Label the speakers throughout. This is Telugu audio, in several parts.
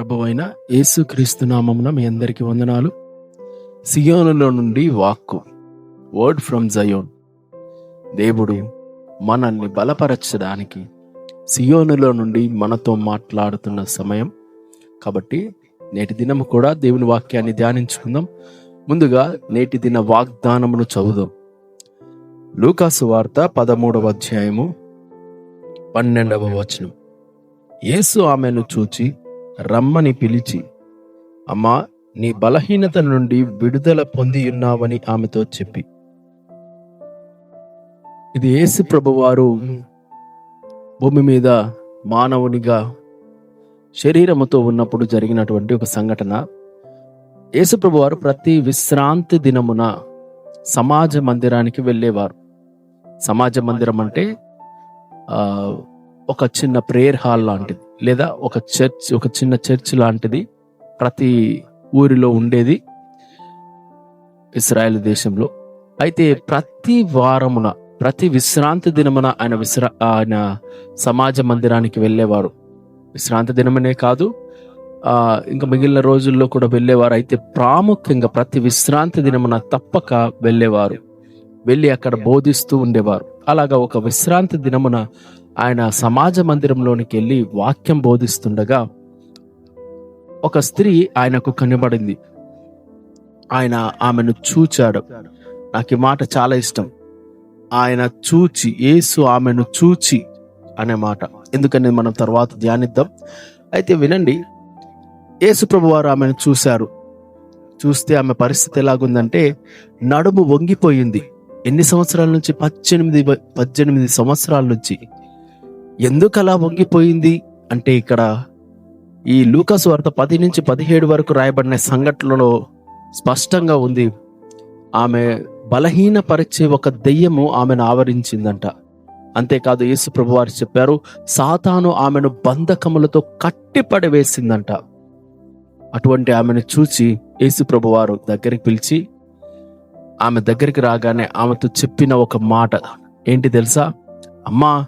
Speaker 1: ప్రభు అయిన యేసుక్రీస్తు నామమున మీ అందరికీ వందనాలు. సియోనులో నుండి వాక్కు వర్డ్ ఫ్రమ్ జయోన్ దేవుడు మనల్ని బలపరచడానికి సియోనులో నుండి మనతో మాట్లాడుతున్న సమయం. కాబట్టి నేటి దినము కూడా దేవుని వాక్యాన్ని ధ్యానించుకుందాం. ముందుగా నేటి దిన వాగ్దానమును చదువుదాం. లూకాసు వార్త పదమూడవ అధ్యాయము పన్నెండవ వచనం. యేసు ఆమెను చూచి రమ్మని పిలిచి అమ్మా నీ బలహీనత నుండి విడుదల పొంది ఉన్నావని ఆమెతో చెప్పి. ఇది యేసు ప్రభువారు భూమి మీద మానవునిగా శరీరముతో ఉన్నప్పుడు జరిగినటువంటి ఒక సంఘటన. యేసుప్రభువారు ప్రతి విశ్రాంతి దినమున సమాజ మందిరానికి వెళ్ళేవారు. సమాజ మందిరం అంటే ఒక చిన్న ప్రేయర్ హాల్ లాంటిది. లేదా ఒక చర్చ్ ఒక చిన్న చర్చ్ లాంటిది ప్రతి ఊరిలో ఉండేది ఇస్రాయేల్ దేశంలో. అయితే ప్రతి వారమున ప్రతి విశ్రాంతి దినమున ఆయన విశ్రా ఆయన సమాజ మందిరానికి వెళ్ళేవారు. విశ్రాంతి దినమనే కాదు ఆ ఇంకా మిగిలిన రోజుల్లో కూడా వెళ్ళేవారు. అయితే ప్రాముఖ్యంగా ప్రతి విశ్రాంతి దినమున తప్పక వెళ్ళేవారు. వెళ్ళి అక్కడ బోధిస్తూ ఉండేవారు. అలాగా ఒక విశ్రాంతి దినమున ఆయన సమాజ మందిరంలోనికి వెళ్ళి వాక్యం బోధిస్తుండగా ఒక స్త్రీ ఆయనకు కనబడింది. ఆయన ఆమెను చూచాడు. నాకు ఈ మాట చాలా ఇష్టం. ఆయన చూచి యేసు ఆమెను చూచి అనే మాట. ఎందుకని మనం తర్వాత ధ్యానిద్దాం. అయితే వినండి. యేసు ప్రభు వారు ఆమెను చూశారు. చూస్తే ఆమె పరిస్థితి ఎలాగుందంటే నడుము వంగిపోయింది. ఎన్ని సంవత్సరాల నుంచి? పద్దెనిమిది పద్దెనిమిది సంవత్సరాల నుంచి. ఎందుకు అలా వంగిపోయింది? అంటే ఇక్కడ ఈ లూకాసు వార్త పది నుంచి పదిహేడు వరకు రాయబడిన సంఘటనలో స్పష్టంగా ఉంది. ఆమె బలహీనపరిచే ఒక దెయ్యము ఆమెను ఆవరించిందంట. అంతేకాదు యేసు ప్రభు వారు చెప్పారు సాతాను ఆమెను బంధకములతో కట్టిపడి వేసిందంట. అటువంటి ఆమెను చూచి యేసు ప్రభు వారు దగ్గరికి పిలిచి ఆమె దగ్గరికి రాగానే ఆమెతో చెప్పిన ఒక మాట ఏంటి తెలుసా? అమ్మా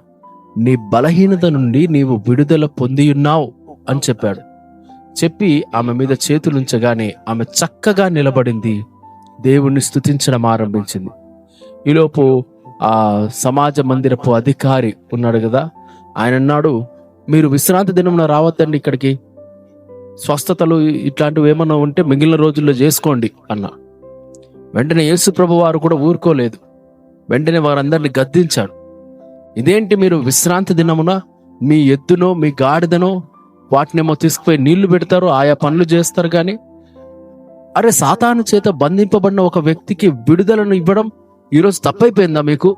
Speaker 1: నీ బలహీనత నుండి నీవు విడుదల పొందియున్నావు అని చెప్పాడు. చెప్పి ఆమె మీద చేతులుంచగానే ఆమె చక్కగా నిలబడింది. దేవుణ్ణి స్తుతించడం ఆరంభించింది. ఈలోపు ఆ సమాజ మందిరపు అధికారి ఉన్నాడు కదా ఆయన అన్నాడు మీరు విశ్రాంతి దినమున రావద్దండి ఇక్కడికి. స్వస్థతలు ఇట్లాంటివి ఏమన్నా ఉంటే మిగిలిన రోజుల్లో చేసుకోండి అన్న. వెంటనే యేసుప్రభు వారు కూడా ఊరుకోలేదు. వెంటనే వారందరిని గద్దించాడు ఇదేంటి మీరు విశ్రాంతి దినమున మీ ఎద్దునో మీ గాడిదనో వాటినేమో తీసుకుపోయి నీళ్ళు పెడతారు ఆయా పనులు చేస్తారు కానీ అరే సాతాను చేత బంధింపబడిన ఒక వ్యక్తికి విడుదలను ఇవ్వడం ఈరోజు తప్పైపోయిందా మీకు?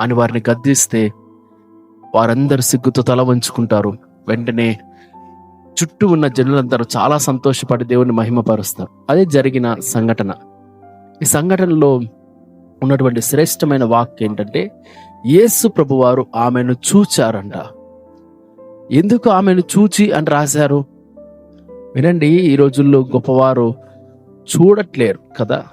Speaker 1: అని వారిని గద్దిస్తే వారందరు సిగ్గుతో తల వంచుకుంటారు. వెంటనే చుట్టూ ఉన్న జనులందరూ చాలా సంతోషపడి దేవుని మహిమపరుస్తారు. అదే జరిగిన సంఘటన. ఈ సంఘటనలో ఉన్నటువంటి శ్రేష్టమైన వాక్ ఏంటంటే యేసు ప్రభువారు ఆమెను చూచారంట. ఎందుకు ఆమెను చూచి అని రాశారు? వినండి ఈ రోజుల్లో గొప్పవారు చూడట్లేరు కదా.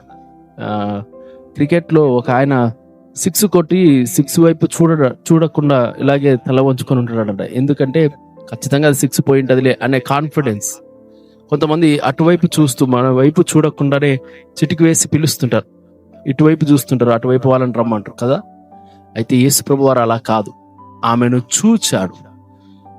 Speaker 1: క్రికెట్లో ఒక ఆయన సిక్స్ కొట్టి సిక్స్ వైపు చూడ చూడకుండా ఇలాగే తల వంచుకొని ఉంటాడంట. ఎందుకంటే ఖచ్చితంగా అది సిక్స్ పోయి ఉంటుందిలే అనే కాన్ఫిడెన్స్. కొంతమంది అటువైపు చూస్తూ మన వైపు చూడకుండానే చిటికి వేసి పిలుస్తుంటారు. ఇటువైపు చూస్తుంటారు అటువైపు వాళ్ళని రమ్మంటారు కదా. అయితే యేసు ప్రభు వారు అలా కాదు. ఆమెను చూచాడు.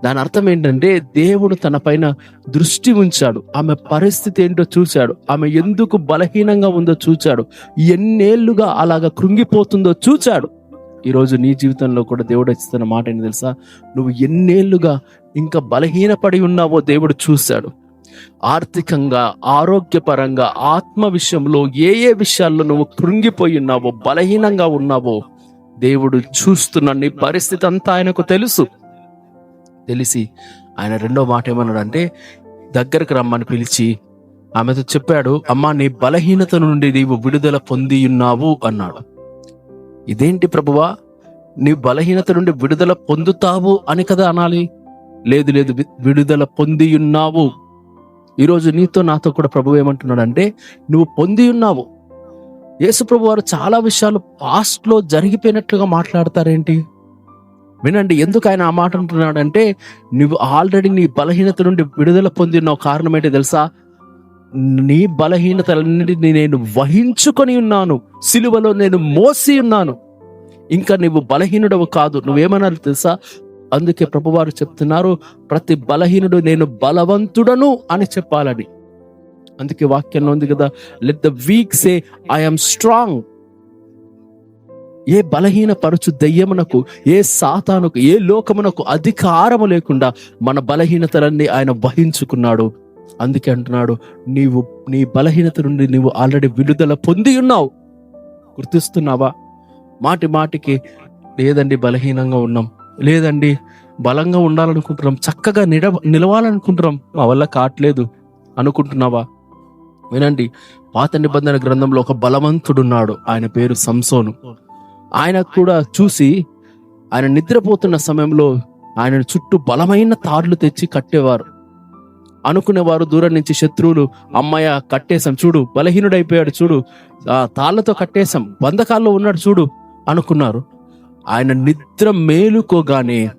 Speaker 1: దాని అర్థం ఏంటంటే దేవుడు తన పైన దృష్టి ఉంచాడు. ఆమె పరిస్థితి ఏంటో చూశాడు ఆమె ఎందుకు బలహీనంగా ఉందో చూచాడు. ఎన్నేళ్ళుగా అలాగా కృంగిపోతుందో చూచాడు. ఈరోజు నీ జీవితంలో కూడా దేవుడు ఇస్తున్న మాట ఏంటి తెలుసా? నువ్వు ఎన్నేళ్ళుగా ఇంకా బలహీనపడి ఉన్నావో దేవుడు చూశాడు. ఆర్థికంగా ఆరోగ్యపరంగా ఆత్మ విషయంలో ఏ ఏ విషయాల్లో నువ్వు కృంగిపోయి ఉన్నావో బలహీనంగా ఉన్నావో దేవుడు చూస్తున్న నీ పరిస్థితి అంతా ఆయనకు తెలుసు. తెలిసి ఆయన రెండో మాట ఏమన్నాడు అంటే దగ్గరకు రమ్మని పిలిచి ఆమెతో చెప్పాడు అమ్మా నీ బలహీనత నుండి నీవు విడుదల పొంది ఉన్నావు అన్నాడు. ఇదేంటి ప్రభువా? నీ బలహీనత నుండి విడుదల పొందుతావు అని కదా అనాలి. లేదు లేదు విడుదల పొంది ఉన్నావు ఈరోజు నీతో నాతో కూడా ప్రభు ఏమంటున్నాడు అంటే నువ్వు పొంది ఉన్నావు యేసుప్రభు వారు చాలా విషయాలు పాస్ట్లో జరిగిపోయినట్లుగా మాట్లాడతారేంటి? వినండి ఎందుకు ఆయన ఆ మాట అంటున్నాడంటే నువ్వు ఆల్రెడీ నీ బలహీనత నుండి విడుదల పొందిన కారణం ఏంటి తెలుసా? నీ బలహీనతలన్నిటిని నేను వహించుకొని ఉన్నాను. సిలువలో నేను మోసి ఉన్నాను. ఇంకా నువ్వు బలహీనుడవు కాదు. నువ్వేమన్నారు తెలుసా? అందుకే ప్రభువారు చెప్తున్నారు ప్రతి బలహీనుడు నేను బలవంతుడను అని చెప్పాలని. అందుకే వాక్యంలో ఉంది కదా let the weak say I'm strong ఏ బలహీన పరుచు దయ్యమునకు ఏ సాతానుకు ఏ లోకమునకు అధికారము లేకుండా మన బలహీనతలన్నీ ఆయన వహించుకున్నాడు. అందుకే అంటున్నాడు నీవు నీ బలహీనత నుండి నీవు ఆల్రెడీ విడుదల పొంది ఉన్నావు. గుర్తిస్తున్నావా? మాటి మాటికి లేదండి బలహీనంగా ఉన్నాం లేదండి బలంగా ఉండాలనుకుంటున్నాం చక్కగా నిడ నిలవాలనుకుంటున్నాం మా వల్ల కావట్లేదు అనుకుంటున్నావా? వినండి పాత నిబంధన గ్రంథంలో ఒక బలవంతుడున్నాడు. ఆయన పేరు సంసోను. ఆయన కూడా చూసి ఆయన నిద్రపోతున్న సమయంలో ఆయన చుట్టూ బలమైన తాడులు తెచ్చి కట్టేవారు. అనుకునేవారు దూరం నుంచి శత్రువులు అమ్మాయ కట్టేశాం చూడు బలహీనుడైపోయాడు చూడు ఆ తాళ్ళతో కట్టేశాం బంధకాల్లో ఉన్నాడు చూడు అనుకున్నారు. ఆయన నిద్ర మేలుకోగానే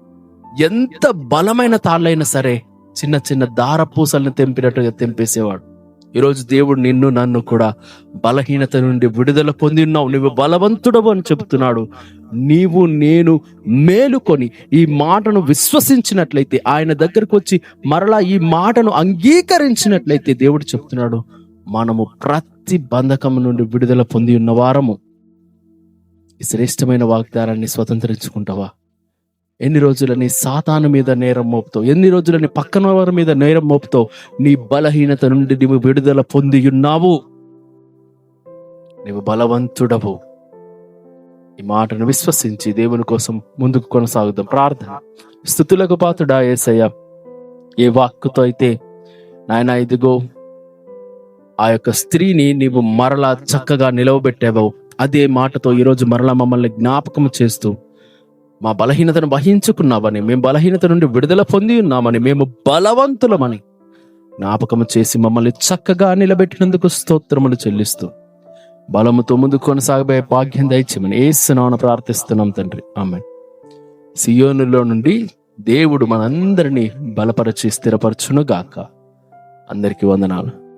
Speaker 1: ఎంత బలమైన తాళ్ళైనా సరే చిన్న చిన్న దారపూసల్ని తెంపినట్టుగా తెంపేసేవాడు. ఈరోజు దేవుడు నిన్ను నన్ను కూడా బలహీనత నుండి విడుదల పొంది ఉన్నావు నువ్వు బలవంతుడవు అని చెప్తున్నాడు. నీవు నేను మేలుకొని ఈ మాటను విశ్వసించినట్లయితే ఆయన దగ్గరకు వచ్చి మరలా ఈ మాటను అంగీకరించినట్లయితే దేవుడు చెప్తున్నాడు మనము ప్రతి బంధకం నుండి విడుదల పొంది ఉన్న వారము. ఈ శ్రేష్టమైన వాగ్దానాన్ని స్వతంత్రించుకుంటావా? ఎన్ని రోజులని సాతాను మీద నేరం మోపుతావు? ఎన్ని రోజులని పక్కన వారి మీద నేరం మోపుతావు? నీ బలహీనత నుండి నీవు విడుదల పొంది ఉన్నావు నీవు బలవంతుడవు. ఈ మాటను విశ్వసించి దేవుని కోసం ముందుకు కొనసాగుదాం. ప్రార్థన. స్థుతులకు పాతుడా ఏసయ్య ఏ వాక్కుతో అయితే నాయన ఇదిగో ఆ యొక్క స్త్రీని నీవు మరలా చక్కగా నిలవబెట్టావు అదే మాటతో ఈరోజు మరలా మమ్మల్ని జ్ఞాపకం చేస్తూ మా బలహీనతను వహించుకున్నామని మేము బలహీనత నుండి విడుదల పొంది ఉన్నామని మేము బలవంతులమని జ్ఞాపకము చేసి మమ్మల్ని చక్కగా నిలబెట్టినందుకు స్తోత్రములు చెల్లిస్తూ బలముతో ముందు కొనసాగబోయే భాగ్యం దయచేయమని ఏసునామన ప్రార్థిస్తున్నాం తండ్రి. ఆమె సియోనులో నుండి దేవుడు మనందరినీ బలపరచి స్థిరపరచునుగాక. అందరికీ వందనాలు.